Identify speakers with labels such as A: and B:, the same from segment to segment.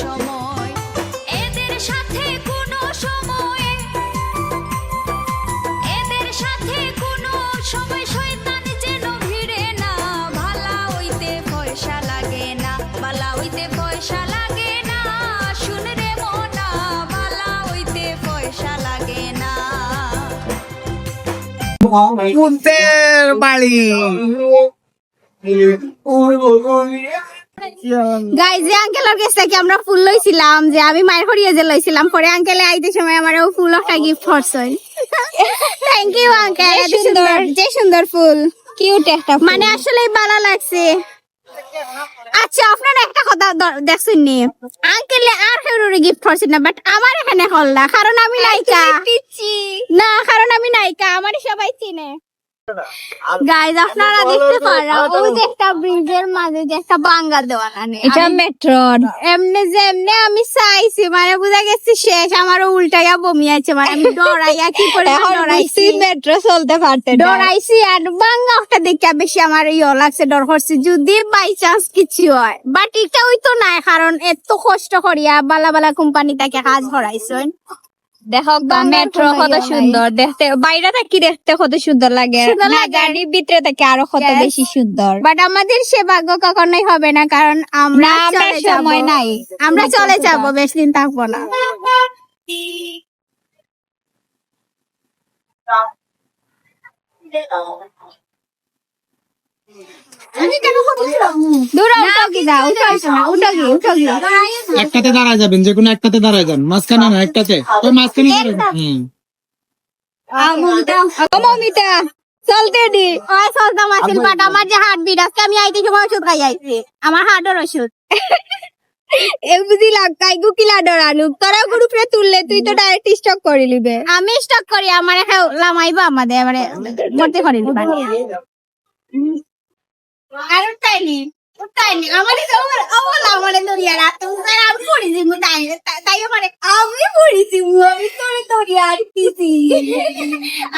A: সময় এদের সাথে কোনো সময়ে এদের সাথে কোনো সময় শয়তান যেন ভিড়ে না ভালা হইতে পয়সা লাগে না ভালা হইতে পয়সা লাগে না শুন রে মনা ভালা হইতে পয়সা লাগে না
B: বাড়ি
C: গাই যে আঙ্কেলের কাছ থেকে আমরা ফুল লইছিলাম যে আমি মায়ের যে লইছিলাম পরে আঙ্কেলে আইতে সময় আমার ও ফুল একটা গিফট করছেন থ্যাংক ইউ আঙ্কেল এত সুন্দর। যে সুন্দর ফুল কিউট একটা মানে আসলে ভালো লাগছে। আচ্ছা আপনার একটা কথা দেখছেন নি? আঙ্কেল আর কারোর গিফট করছেন না বাট আমার এখানে হল না কারণ আমি নায়িকা। না কারণ আমি নায়িকা আমারই সবাই চিনে। গাইজ আপনারা দেখতে পারা ওই যে একটা ব্রিজের মাঝে যে একটা বাঙ্গা দেওয়ানা নেই
D: এটা মেট্রোর।
C: এমনি যে এমনি আমি চাইছি মানে বুঝা গেছি শেষ আমারও উল্টাইয়া বমি আছে মানে আমি ডরাইয়া কি করে ডরাইছি।
D: মেট্রো চলতে পারতে
C: ডরাইছি আর বাঙ্গা একটা দেখে বেশি আমার ইয়ে লাগছে ডর করছে। যদি বাই চান্স কিছু হয় বাট এটা ওই তো নাই কারণ এত কষ্ট করিয়া বালা বালা কোম্পানি তাকে কাজ করাইছেন
D: দেখো মেট্রো কত সুন্দর দেখতে বাইরে থেকে দেখতে কত সুন্দর লাগে। গাড়ির ভিতরে থেকে আরও কত বেশি সুন্দর
C: বাট আমাদের সে ভাগ্য কখনোই হবে না কারণ আমরা।
D: সময় নাই।
C: আমরা চলে যাব বেশি দিন থাকব না।
B: একটাতে দাঁড়ায় যাবেন যে কোনো একটাতে দাঁড়ায় যান। মাঝখানে না একটাতে। ওই মাঝখানে
D: চলতে দি
C: ওই আমার যে হার্ট বিট আজকে আমি আইতে সময় ওষুধ খাই আইছি আমার হার্টের ওষুধ।
D: এ বুঝিলাম কাই গুকিলা ডরানু। তোরা গ্রুপে তুললে তুই তো ডাইরেক্ট স্টক করে লিবে
C: আমি স্টক করি আমার এখানে লামাইবা আমাদের মানে মরতে পারি আর উঠাইনি উঠাইনি আমার অবলা আমার দরিয়া রাত আমি পড়েছি তাই তাই আমার আমি পড়েছি আমি তোর দরিয়া আটকেছি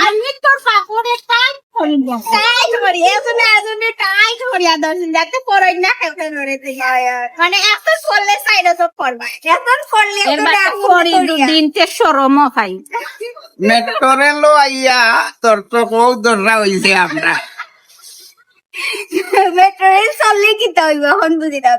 C: আমি তোর পাপড়ে টাইট করি টাইট করি এখন এখন টাইট করি দর্শন যাতে না ধরে মানে এখন করলে সাইড তো করবা এখন করলে
D: সরম
B: আইয়া তোর তো কৌ দররা হইছে আমরা।
C: মেট্রোরেল চললে কি হইব এখন বুঝি না